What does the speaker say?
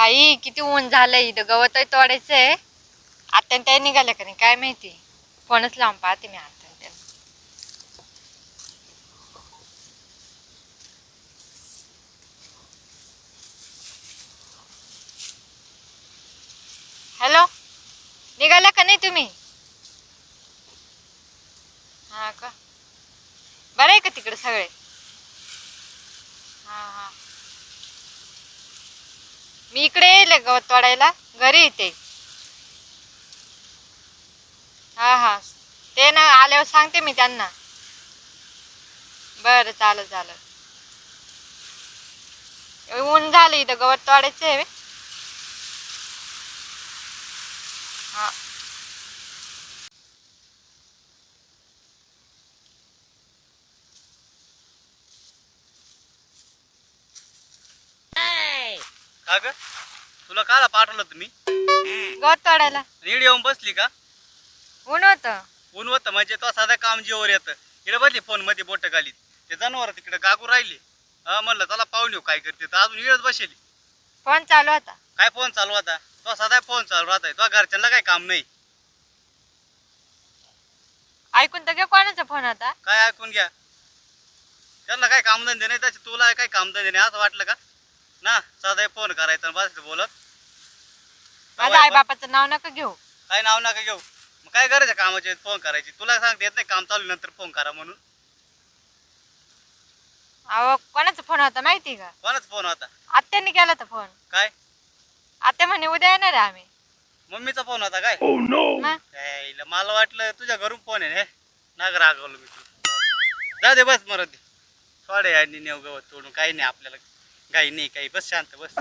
बाई किती ऊन झालंय इथं. गवत तोडायचंय आता त्या निघाल्या का नाही काय माहिती. फोनच लावून पाहते मी आता हॅलो निघाल्या का नाही तुम्ही? हा का? बरं आहे का तिकडे सगळे? हा हा. मी इकडे येईल गवत तोडायला. घरी येते. हा हा. ते ना आल्यावर सांगते मी त्यांना. बरं चालेल चालेल. ऊन झालं इथं गवत तोडायचं आहे. हा. का? ग तुला काला पाठवलं तुम्ही गवत तोडायला. नीड येऊन बसली का? ऊन होतं. ऊन होतं म्हणजे तो साधा काम जीवर येतं. इकडे बसली फोनमध्ये बोट घालीत. ते जनावर तिकडे गागू राहिले. हा म्हणलं चला पाहून येऊ काय करते. तर अजून इळच बसेली. फोन चालू होता. काय फोन चालू आता तो साधा फोन चालू राहत तो घरच्यांना काय काम नाही. ऐकून तर घे कोणाचा फोन होता? काय ऐकून घ्या. त्यांना काय कामधंदे नाही त्याचे तुला काय कामधंदे नाही असं वाटलं का? ना साधा फोन करायचा बसायचं बोलत. माझ्या आई बापाचं नाव नका घेऊ. काय नाव नका घेऊ. मग काय करायचं कामाचे फोन करायची? तुला सांगते येत नाही काम चालू नंतर फोन करा म्हणून. अहो कोणाचा फोन होता माहिती का? कोणाच फोन होता? आत्याने केला होता फोन काय? आत्या म्हणे उद्या येणार आहे आम्ही. मम्मीचा फोन होता काय? मग? यायला मला वाटलं तुझ्या घरून फोन आहे हे. नाग रागवलं मी तू जा दे बस मरत दे. थोडे आणि नेव गवत तोडून. काही नाही आपल्याला. काही नाही काही. बस शांत बस.